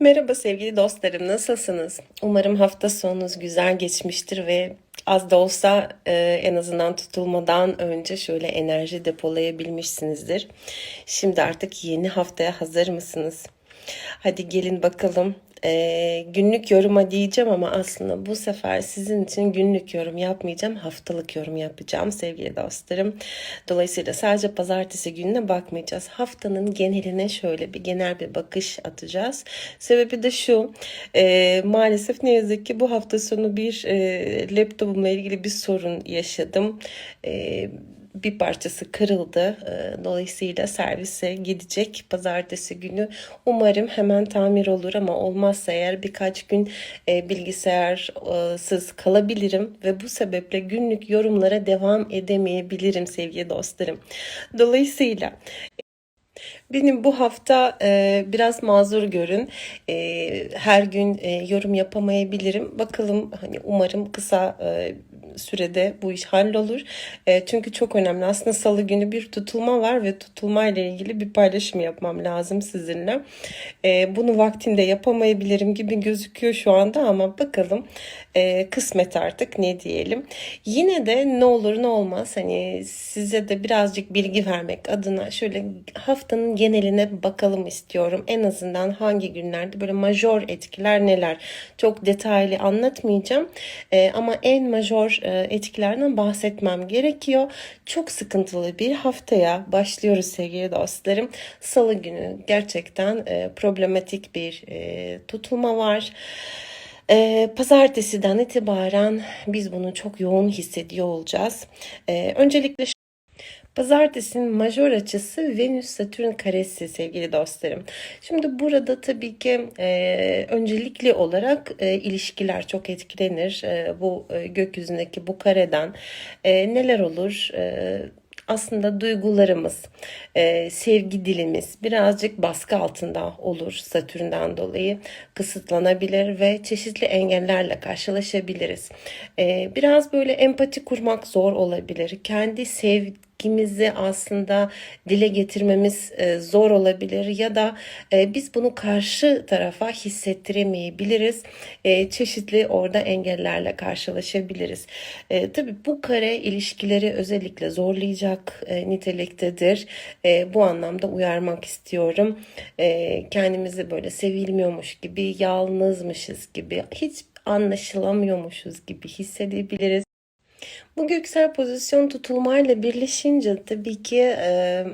Merhaba sevgili dostlarım, nasılsınız? Umarım hafta sonunuz güzel geçmiştir ve az da olsa e, en azından tutulmadan önce şöyle enerji depolayabilmişsinizdir. Şimdi artık yeni haftaya hazır mısınız? Hadi gelin bakalım. E, günlük yoruma diyeceğim ama aslında bu sefer sizin için günlük yorum yapmayacağım. Haftalık yorum yapacağım sevgili dostlarım. Dolayısıyla sadece pazartesi gününe bakmayacağız. Haftanın geneline şöyle bir genel bir bakış atacağız. Sebebi de şu. e, maalesef ne yazık ki bu hafta sonu bir e, laptopumla ilgili bir sorun yaşadım. E, bir parçası kırıldı. Ee, Dolayısıyla servise gidecek pazartesi günü. Umarım hemen tamir olur ama olmazsa eğer birkaç gün e, bilgisayarsız kalabilirim ve bu sebeple günlük yorumlara devam edemeyebilirim sevgili dostlarım. Dolayısıyla benim bu hafta e, biraz mazur görün. E, her gün e, yorum yapamayabilirim. Bakalım hani umarım kısa e, sürede bu iş hallolur. E, çünkü çok önemli. Aslında salı günü bir tutulma var ve tutulma ile ilgili bir paylaşım yapmam lazım sizinle. E, bunu vaktinde yapamayabilirim gibi gözüküyor şu anda ama bakalım e, kısmet artık ne diyelim. Yine de ne olur ne olmaz hani size de birazcık bilgi vermek adına şöyle haftanın geneline bakalım istiyorum. En azından hangi günlerde böyle major etkiler neler. Çok detaylı anlatmayacağım E, ama en major e, etkilerden bahsetmem gerekiyor. Çok sıkıntılı bir haftaya başlıyoruz sevgili dostlarım. Salı günü gerçekten e, problematik bir e, tutulma var. Ee, pazartesiden itibaren biz bunu çok yoğun hissediyor olacağız. Ee, öncelikle Pazartesinin majör açısı Venüs-Satürn karesi sevgili dostlarım. Şimdi burada tabii ki e, öncelikli olarak e, ilişkiler çok etkilenir. E, bu e, gökyüzündeki bu kareden e, neler olur? E, aslında duygularımız, e, sevgi dilimiz birazcık baskı altında olur Satürn'den dolayı kısıtlanabilir ve çeşitli engellerle karşılaşabiliriz. E, biraz böyle empati kurmak zor olabilir. Kendi sevgimizi aslında dile getirmemiz e, zor olabilir ya da e, biz bunu karşı tarafa hissettiremeyebiliriz. E, çeşitli orada engellerle karşılaşabiliriz. Tabii bu kare ilişkileri özellikle zorlayacak niteliktedir. Bu anlamda uyarmak istiyorum. Kendimizi böyle sevilmiyormuş gibi, yalnızmışız gibi, hiç anlaşılamıyormuşuz gibi hissedebiliriz. Bu göksel pozisyon tutulmayla birleşince tabii ki e,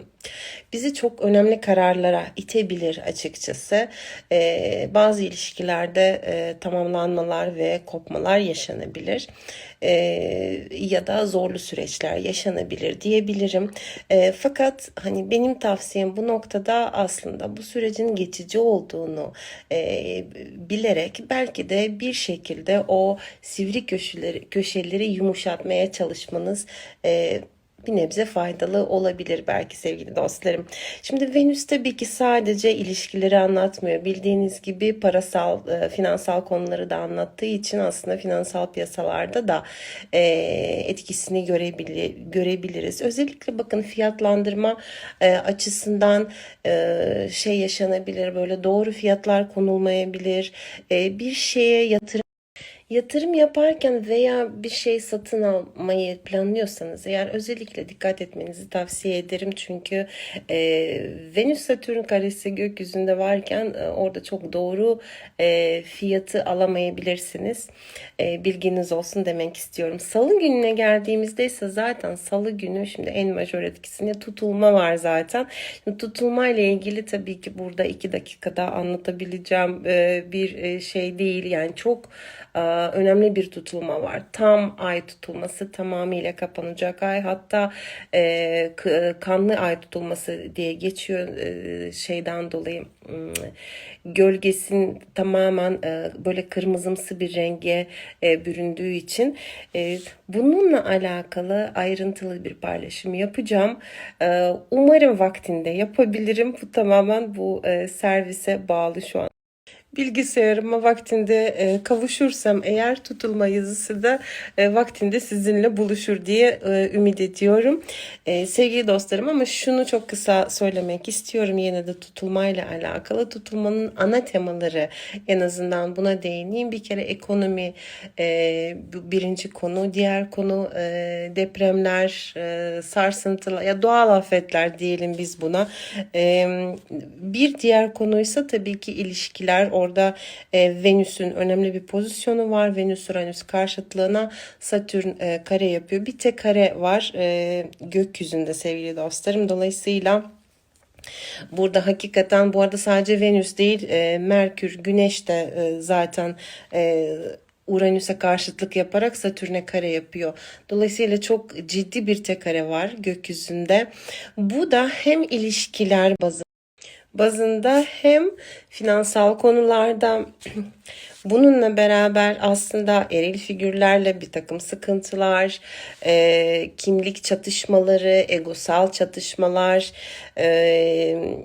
bizi çok önemli kararlara itebilir açıkçası. E, bazı ilişkilerde e, tamamlanmalar ve kopmalar yaşanabilir. E, ya da zorlu süreçler yaşanabilir diyebilirim. E, fakat hani benim tavsiyem bu noktada aslında bu sürecin geçici olduğunu e, bilerek belki de bir şekilde o sivri köşeleri, köşeleri yumuşatmaya çalışmanız e, bir nebze faydalı olabilir belki sevgili dostlarım. Şimdi Venüs tabii ki sadece ilişkileri anlatmıyor. Bildiğiniz gibi parasal, e, finansal konuları da anlattığı için aslında finansal piyasalarda da e, etkisini görebilir, görebiliriz. Özellikle bakın fiyatlandırma e, açısından şey yaşanabilir. Böyle doğru fiyatlar konulmayabilir. Bir şeye yatırım Yatırım yaparken veya bir şey satın almayı planlıyorsanız eğer özellikle dikkat etmenizi tavsiye ederim. Çünkü e, Venüs Satürn karesi gökyüzünde varken e, orada çok doğru e, fiyatı alamayabilirsiniz. E, bilginiz olsun demek istiyorum. Salı gününe geldiğimizde ise zaten salı günü şimdi en majör etkisinde tutulma var zaten. Şimdi tutulma ile ilgili tabii ki burada iki dakikada anlatabileceğim e, bir e, şey değil. Yani çok e, önemli bir tutulma var. Tam ay tutulması tamamıyla kapanacak ay. Hatta e, kanlı ay tutulması diye geçiyor e, şeyden dolayı hmm, gölgesin tamamen e, böyle kırmızımsı bir renge e, büründüğü için e, bununla alakalı ayrıntılı bir paylaşım yapacağım. E, umarım vaktinde yapabilirim. Bu tamamen bu e, servise bağlı şu an. Bilgisayarıma vaktinde e, kavuşursam eğer tutulma yazısı da e, vaktinde sizinle buluşur diye e, ümit ediyorum. E, sevgili dostlarım ama şunu çok kısa söylemek istiyorum yine de tutulmayla alakalı. Tutulmanın ana temaları en azından buna değineyim. Bir kere ekonomi e, birinci konu. Diğer konu e, depremler, e, sarsıntılar ya doğal afetler diyelim biz buna. E, bir diğer konuysa tabii ki ilişkiler. Orada e, Venüs'ün önemli bir pozisyonu var. Venüs-Uranüs karşıtlığına Satürn e, kare yapıyor. Bir tek kare var e, gökyüzünde sevgili dostlarım. Dolayısıyla Burada hakikaten bu arada sadece Venüs değil e, Merkür, Güneş de e, zaten e, Uranüs'e karşıtlık yaparak Satürn'e kare yapıyor. Dolayısıyla çok ciddi bir tek kare var gökyüzünde. Bu da hem ilişkiler bazı bazında hem finansal konularda bununla beraber aslında eril figürlerle bir takım sıkıntılar, e, kimlik çatışmaları, egosal çatışmalar, e,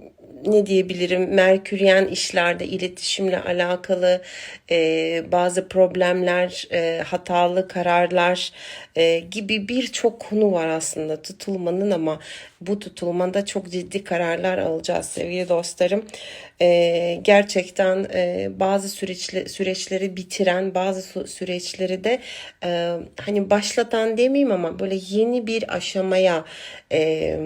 ne diyebilirim Merküryen işlerde iletişimle alakalı e, bazı problemler, e, hatalı kararlar e, gibi birçok konu var aslında tutulmanın ama bu tutulmada çok ciddi kararlar alacağız sevgili dostlarım. E, gerçekten e, bazı süreçli, süreçleri bitiren, bazı süreçleri de e, hani başlatan demeyeyim ama böyle yeni bir aşamaya e,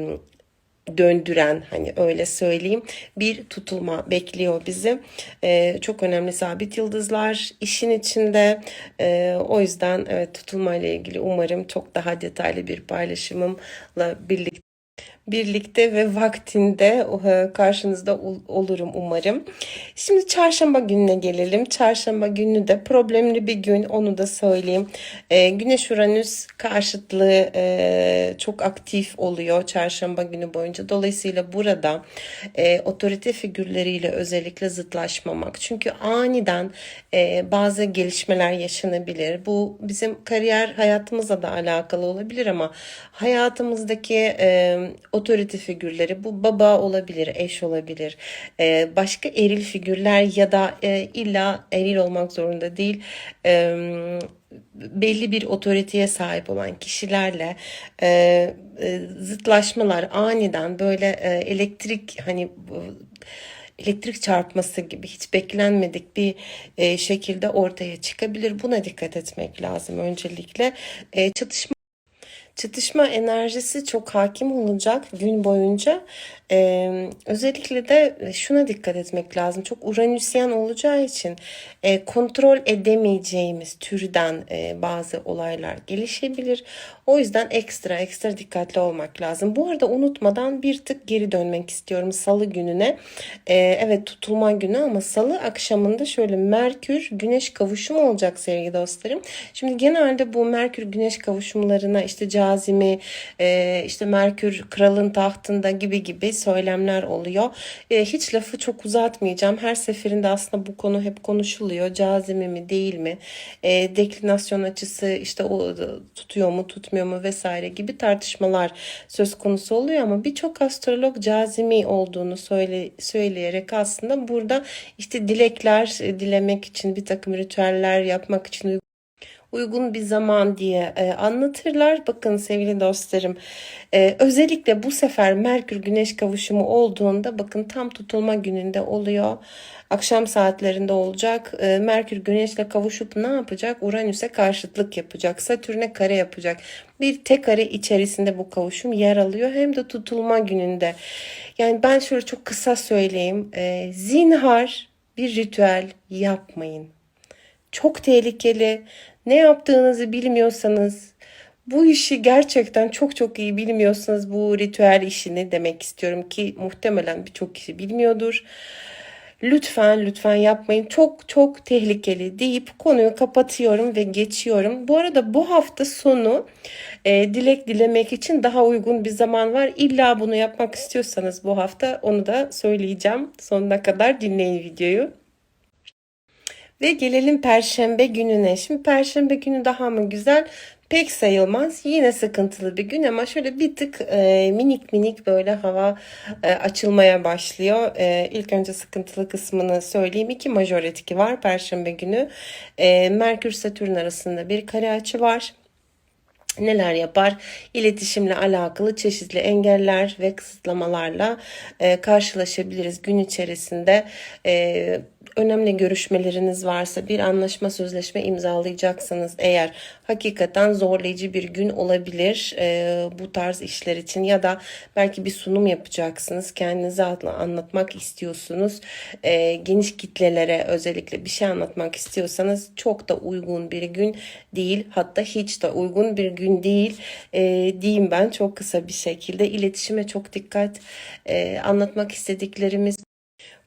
döndüren hani öyle söyleyeyim bir tutulma bekliyor bizi. Ee, çok önemli sabit yıldızlar işin içinde. Ee, o yüzden evet tutulma ile ilgili umarım çok daha detaylı bir paylaşımımla birlikte birlikte ve vaktinde e, karşınızda olurum umarım. Şimdi çarşamba gününe gelelim. Çarşamba günü de problemli bir gün onu da söyleyeyim. E, Güneş Uranüs karşıtlığı e, çok aktif oluyor çarşamba günü boyunca. Dolayısıyla burada otorite figürleriyle özellikle zıtlaşmamak. Çünkü aniden bazı gelişmeler yaşanabilir. Bu bizim kariyer hayatımızla da alakalı olabilir ama hayatımızdaki otorite figürleri bu baba olabilir, eş olabilir, e, başka eril figürler ya da e, illa eril olmak zorunda değil e, belli bir otoriteye sahip olan kişilerle e, e, zıtlaşmalar aniden böyle e, elektrik hani elektrik çarpması gibi hiç beklenmedik bir e, şekilde ortaya çıkabilir. Buna dikkat etmek lazım öncelikle. E, çatışma Çatışma enerjisi çok hakim olacak gün boyunca. Ee, özellikle de şuna dikkat etmek lazım. Çok uranüsyen olacağı için e, kontrol edemeyeceğimiz türden e, bazı olaylar gelişebilir. O yüzden ekstra ekstra dikkatli olmak lazım. Bu arada unutmadan bir tık geri dönmek istiyorum salı gününe. Ee, evet tutulma günü ama salı akşamında şöyle Merkür Güneş kavuşumu olacak sevgili dostlarım. Şimdi genelde bu Merkür Güneş kavuşumlarına işte cazimi, e, işte Merkür kralın tahtında gibi gibi söylemler oluyor. E, hiç lafı çok uzatmayacağım. Her seferinde aslında bu konu hep konuşuluyor. Cazimi mi değil mi? E, deklinasyon açısı işte o tutuyor mu tutmuyor mu vesaire gibi tartışmalar söz konusu oluyor ama birçok astrolog cazimi olduğunu söyle, söyleyerek aslında burada işte dilekler e, dilemek için bir takım ritüeller yapmak için uygun bir zaman diye e, anlatırlar. Bakın sevgili dostlarım e, özellikle bu sefer Merkür Güneş kavuşumu olduğunda bakın tam tutulma gününde oluyor. Akşam saatlerinde olacak. E, Merkür Güneş'le kavuşup ne yapacak? Uranüs'e karşıtlık yapacak. Satürn'e kare yapacak. Bir tek kare içerisinde bu kavuşum yer alıyor. Hem de tutulma gününde. Yani ben şöyle çok kısa söyleyeyim. E, zinhar bir ritüel yapmayın. Çok tehlikeli. Ne yaptığınızı bilmiyorsanız bu işi gerçekten çok çok iyi bilmiyorsanız bu ritüel işini demek istiyorum ki muhtemelen birçok kişi bilmiyordur. Lütfen lütfen yapmayın. Çok çok tehlikeli deyip konuyu kapatıyorum ve geçiyorum. Bu arada bu hafta sonu e, dilek dilemek için daha uygun bir zaman var. İlla bunu yapmak istiyorsanız bu hafta onu da söyleyeceğim. Sonuna kadar dinleyin videoyu. Ve gelelim perşembe gününe. Şimdi perşembe günü daha mı güzel? pek sayılmaz. Yine sıkıntılı bir gün ama şöyle bir tık e, minik minik böyle hava e, açılmaya başlıyor. E, ilk önce sıkıntılı kısmını söyleyeyim. İki majör etki var Perşembe günü. E, Merkür Satürn arasında bir kare açı var neler yapar? İletişimle alakalı çeşitli engeller ve kısıtlamalarla e, karşılaşabiliriz gün içerisinde. E, önemli görüşmeleriniz varsa bir anlaşma sözleşme imzalayacaksınız eğer hakikaten zorlayıcı bir gün olabilir e, bu tarz işler için. Ya da belki bir sunum yapacaksınız kendinizi anlatmak istiyorsunuz. E, geniş kitlelere özellikle bir şey anlatmak istiyorsanız çok da uygun bir gün değil hatta hiç de uygun bir gün değil e, diyeyim ben çok kısa bir şekilde. İletişime çok dikkat e, anlatmak istediklerimiz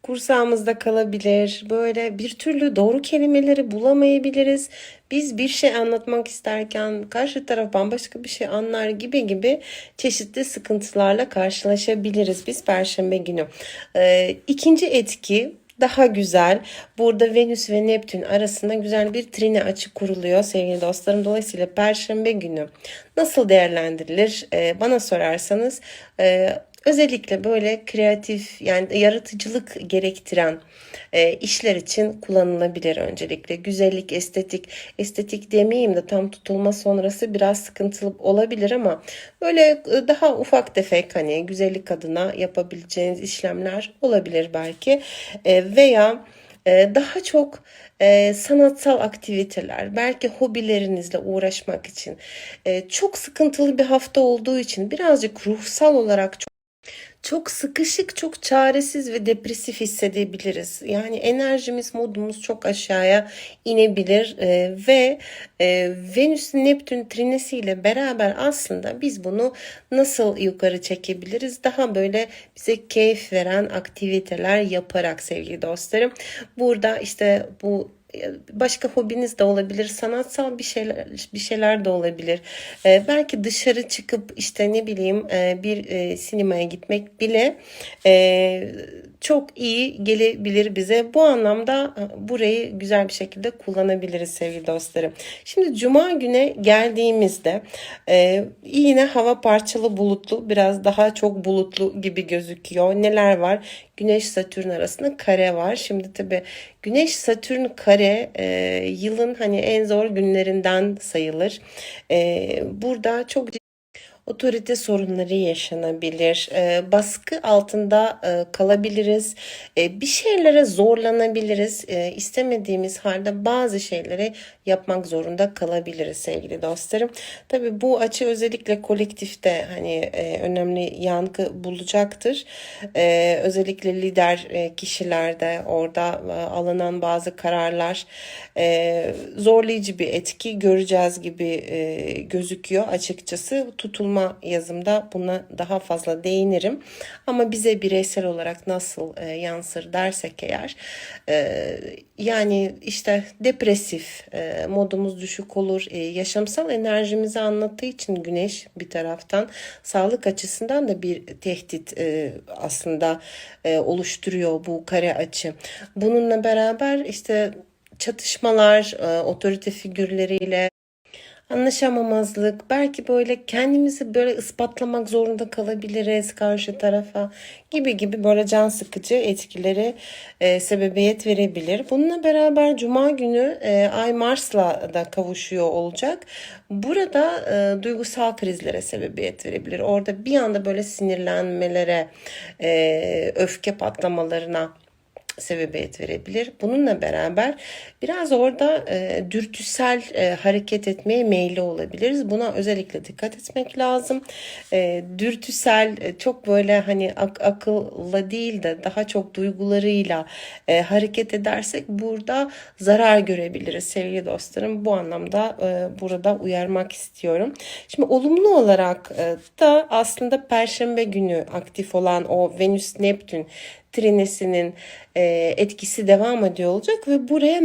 kursağımızda kalabilir. Böyle bir türlü doğru kelimeleri bulamayabiliriz. Biz bir şey anlatmak isterken karşı taraf bambaşka bir şey anlar gibi gibi çeşitli sıkıntılarla karşılaşabiliriz biz perşembe günü. Ee, ikinci etki daha güzel. Burada Venüs ve Neptün arasında güzel bir trine açı kuruluyor sevgili dostlarım. Dolayısıyla Perşembe günü nasıl değerlendirilir? Ee, bana sorarsanız e, Özellikle böyle kreatif yani yaratıcılık gerektiren e, işler için kullanılabilir öncelikle. Güzellik, estetik, estetik demeyeyim de tam tutulma sonrası biraz sıkıntılı olabilir ama böyle e, daha ufak tefek hani güzellik adına yapabileceğiniz işlemler olabilir belki e, veya e, daha çok e, sanatsal aktiviteler, belki hobilerinizle uğraşmak için e, çok sıkıntılı bir hafta olduğu için birazcık ruhsal olarak çok çok sıkışık, çok çaresiz ve depresif hissedebiliriz. Yani enerjimiz, modumuz çok aşağıya inebilir e, ve e, Venüs Neptün trinesiyle beraber aslında biz bunu nasıl yukarı çekebiliriz? Daha böyle bize keyif veren aktiviteler yaparak sevgili dostlarım. Burada işte bu başka hobiniz de olabilir, sanatsal bir şeyler bir şeyler de olabilir. Ee, belki dışarı çıkıp işte ne bileyim e, bir e, sinemaya gitmek bile e, çok iyi gelebilir bize. Bu anlamda e, burayı güzel bir şekilde kullanabiliriz sevgili dostlarım. Şimdi cuma güne geldiğimizde e, yine hava parçalı bulutlu biraz daha çok bulutlu gibi gözüküyor. Neler var? Güneş Satürn arasında kare var. Şimdi tabi Güneş Satürn kare e, yılın hani en zor günlerinden sayılır. Burada çok otorite sorunları yaşanabilir, e, baskı altında e, kalabiliriz, e, bir şeylere zorlanabiliriz, e, istemediğimiz halde bazı şeyleri yapmak zorunda kalabiliriz sevgili dostlarım. Tabi bu açı özellikle kolektifte hani e, önemli yankı bulacaktır. Özellikle lider e, kişilerde orada alınan bazı kararlar zorlayıcı bir etki göreceğiz gibi gözüküyor açıkçası tutulma okuma yazımda buna daha fazla değinirim. Ama bize bireysel olarak nasıl e, yansır dersek eğer e, yani işte depresif e, modumuz düşük olur. E, yaşamsal enerjimizi anlattığı için güneş bir taraftan sağlık açısından da bir tehdit e, aslında e, oluşturuyor bu kare açı. Bununla beraber işte çatışmalar, e, otorite figürleriyle anlaşamamazlık, belki böyle kendimizi böyle ispatlamak zorunda kalabiliriz karşı tarafa gibi gibi böyle can sıkıcı etkileri e, sebebiyet verebilir. Bununla beraber Cuma günü e, Ay Mars'la da kavuşuyor olacak. Burada e, duygusal krizlere sebebiyet verebilir. Orada bir anda böyle sinirlenmelere, e, öfke patlamalarına sebebiyet verebilir. Bununla beraber biraz orada e, dürtüsel e, hareket etmeye meyilli olabiliriz. Buna özellikle dikkat etmek lazım. E, dürtüsel e, çok böyle hani ak- akılla değil de daha çok duygularıyla e, hareket edersek burada zarar görebiliriz sevgili dostlarım. Bu anlamda e, burada uyarmak istiyorum. Şimdi olumlu olarak e, da aslında Perşembe günü aktif olan o Venüs Neptün trinesinin e, etkisi devam ediyor olacak ve buraya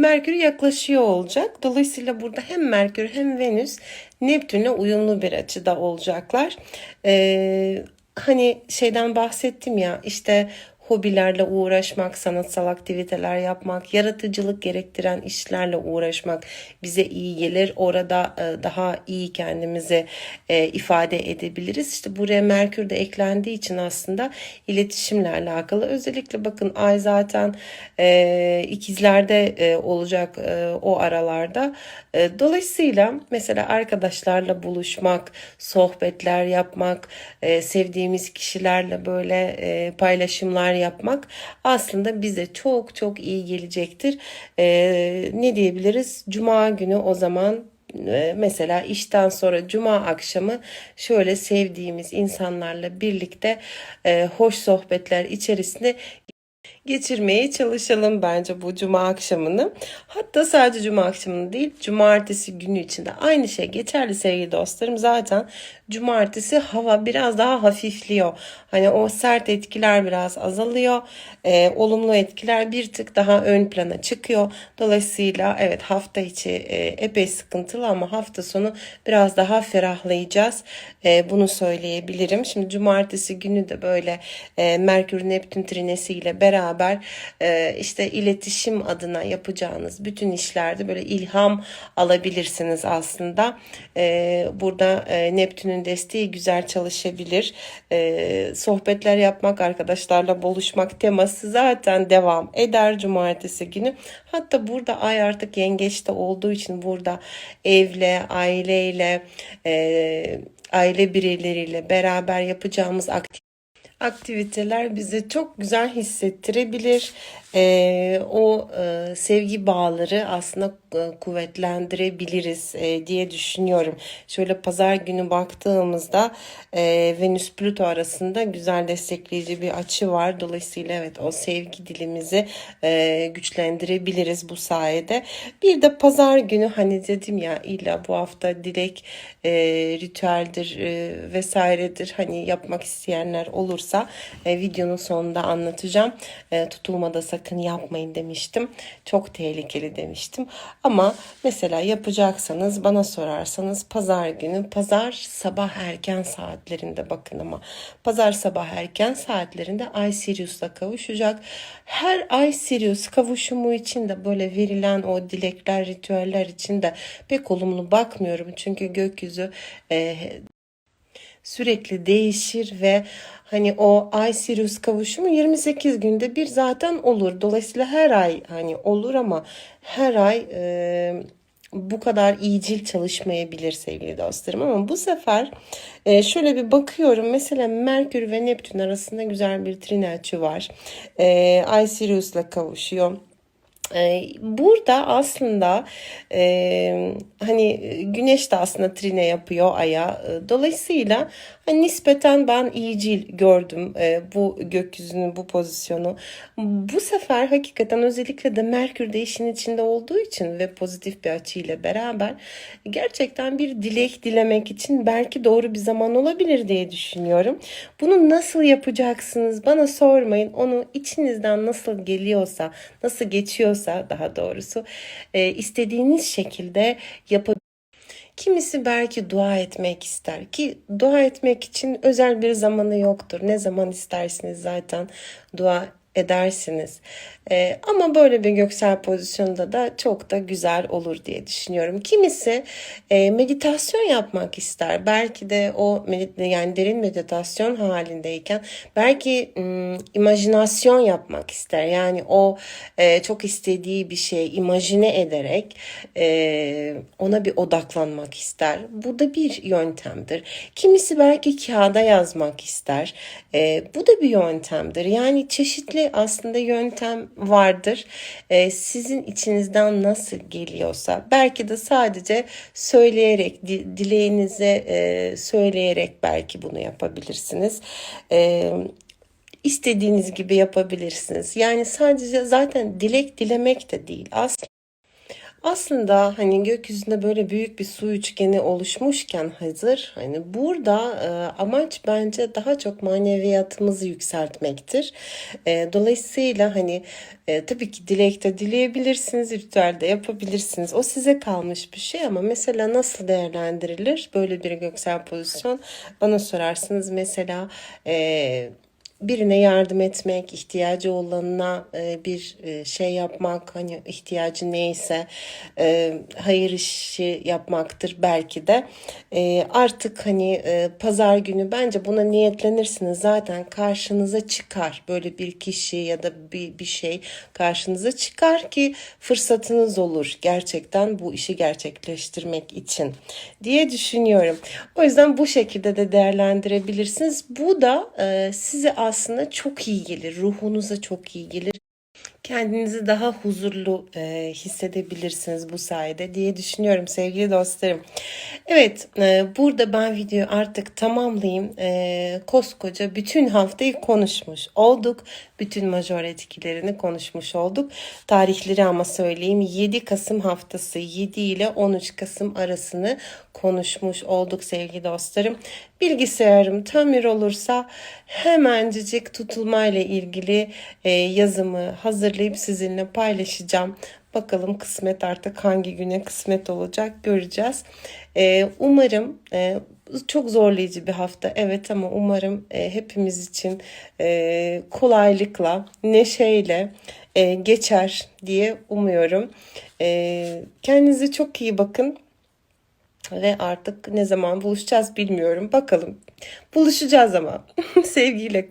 Merkür yaklaşıyor olacak. Dolayısıyla burada hem Merkür hem Venüs Neptün'e uyumlu bir açıda olacaklar. Ee, hani şeyden bahsettim ya işte hobilerle uğraşmak, sanatsal aktiviteler yapmak, yaratıcılık gerektiren işlerle uğraşmak bize iyi gelir. Orada e, daha iyi kendimizi e, ifade edebiliriz. İşte buraya Merkür de eklendiği için aslında iletişimle alakalı. Özellikle bakın ay zaten e, ikizlerde olacak o aralarda. Dolayısıyla mesela arkadaşlarla buluşmak, sohbetler yapmak, sevdiğimiz kişilerle böyle paylaşımlar yapmak aslında bize çok çok iyi gelecektir. E, ne diyebiliriz? Cuma günü o zaman e, mesela işten sonra cuma akşamı şöyle sevdiğimiz insanlarla birlikte e, hoş sohbetler içerisinde geçirmeye çalışalım bence bu cuma akşamını. Hatta sadece cuma akşamını değil, cumartesi günü içinde aynı şey geçerli sevgili dostlarım. Zaten cumartesi hava biraz daha hafifliyor. Hani o sert etkiler biraz azalıyor. Ee, olumlu etkiler bir tık daha ön plana çıkıyor. Dolayısıyla evet hafta içi e, epey sıkıntılı ama hafta sonu biraz daha ferahlayacağız. E, bunu söyleyebilirim. Şimdi cumartesi günü de böyle e, Merkür Neptün trinesiyle beraber e, işte iletişim adına yapacağınız bütün işlerde böyle ilham alabilirsiniz aslında. E, burada e, Neptün'ün desteği güzel çalışabilir. E, sohbetler yapmak, arkadaşlarla buluşmak teması zaten devam eder cumartesi günü. Hatta burada ay artık yengeçte olduğu için burada evle, aileyle, e, aile bireyleriyle beraber yapacağımız aktivite aktiviteler bize çok güzel hissettirebilir. Ee, o e, sevgi bağları aslında e, kuvvetlendirebiliriz e, diye düşünüyorum. Şöyle pazar günü baktığımızda e, Venüs Plüto arasında güzel destekleyici bir açı var. Dolayısıyla evet o sevgi dilimizi e, güçlendirebiliriz bu sayede. Bir de pazar günü hani dedim ya illa bu hafta dilek e, ritüeldir e, vesairedir hani yapmak isteyenler olursa e, videonun sonunda anlatacağım. E, tutulmada sakın yapmayın demiştim. Çok tehlikeli demiştim. Ama mesela yapacaksanız bana sorarsanız pazar günü pazar sabah erken saatlerinde bakın ama pazar sabah erken saatlerinde Ay Sirius'la kavuşacak. Her Ay Sirius kavuşumu için de böyle verilen o dilekler, ritüeller için de pek olumlu bakmıyorum. Çünkü gökyüzü e, sürekli değişir ve hani o Ay Sirius kavuşumu 28 günde bir zaten olur. Dolayısıyla her ay hani olur ama her ay e, bu kadar iyicil çalışmayabilir sevgili dostlarım ama bu sefer e, şöyle bir bakıyorum mesela Merkür ve Neptün arasında güzel bir trine açı var. E, Ay Sirius'la kavuşuyor. Ee, burada aslında e, hani güneş de aslında trine yapıyor aya. Ee, dolayısıyla hani nispeten ben iyicil gördüm e, bu gökyüzünün bu pozisyonu. Bu sefer hakikaten özellikle de Merkür de işin içinde olduğu için ve pozitif bir açıyla beraber gerçekten bir dilek dilemek için belki doğru bir zaman olabilir diye düşünüyorum. Bunu nasıl yapacaksınız bana sormayın. Onu içinizden nasıl geliyorsa, nasıl geçiyorsa daha doğrusu e, istediğiniz şekilde yapabilirsiniz. Kimisi belki dua etmek ister ki dua etmek için özel bir zamanı yoktur. Ne zaman istersiniz zaten dua edersiniz. Ee, ama böyle bir göksel pozisyonda da çok da güzel olur diye düşünüyorum. Kimisi e, meditasyon yapmak ister. Belki de o yani derin meditasyon halindeyken belki m, imajinasyon yapmak ister. Yani o e, çok istediği bir şey imajine ederek e, ona bir odaklanmak ister. Bu da bir yöntemdir. Kimisi belki kağıda yazmak ister. E, bu da bir yöntemdir. Yani çeşitli aslında yöntem vardır. E, sizin içinizden nasıl geliyorsa belki de sadece söyleyerek dileğinize e, söyleyerek belki bunu yapabilirsiniz. E, istediğiniz gibi yapabilirsiniz. Yani sadece zaten dilek dilemek de değil. Aslında aslında hani gökyüzünde böyle büyük bir su üçgeni oluşmuşken hazır hani burada e, amaç bence daha çok maneviyatımızı yükseltmektir. E, dolayısıyla hani e, tabii ki dilekte dileyebilirsiniz, ritüelde yapabilirsiniz. O size kalmış bir şey ama mesela nasıl değerlendirilir böyle bir göksel pozisyon? Bana sorarsınız mesela e, birine yardım etmek, ihtiyacı olanına e, bir e, şey yapmak, hani ihtiyacı neyse e, hayır işi yapmaktır belki de. Artık hani pazar günü bence buna niyetlenirsiniz zaten karşınıza çıkar. Böyle bir kişi ya da bir, bir şey karşınıza çıkar ki fırsatınız olur gerçekten bu işi gerçekleştirmek için diye düşünüyorum. O yüzden bu şekilde de değerlendirebilirsiniz. Bu da size aslında çok iyi gelir. Ruhunuza çok iyi gelir. Kendinizi daha huzurlu e, hissedebilirsiniz bu sayede diye düşünüyorum sevgili dostlarım. Evet e, burada ben videoyu artık tamamlayayım. E, koskoca bütün haftayı konuşmuş olduk. Bütün major etkilerini konuşmuş olduk. Tarihleri ama söyleyeyim 7 Kasım haftası 7 ile 13 Kasım arasını konuşmuş olduk sevgili dostlarım. Bilgisayarım tamir olursa hemencecik tutulmayla ilgili e, yazımı hazırlayıp sizinle paylaşacağım. Bakalım kısmet artık hangi güne kısmet olacak göreceğiz. E, umarım e, çok zorlayıcı bir hafta evet ama umarım e, hepimiz için e, kolaylıkla, neşeyle e, geçer diye umuyorum. E, kendinize çok iyi bakın. Ve artık ne zaman buluşacağız bilmiyorum. Bakalım. Buluşacağız ama. Sevgiyle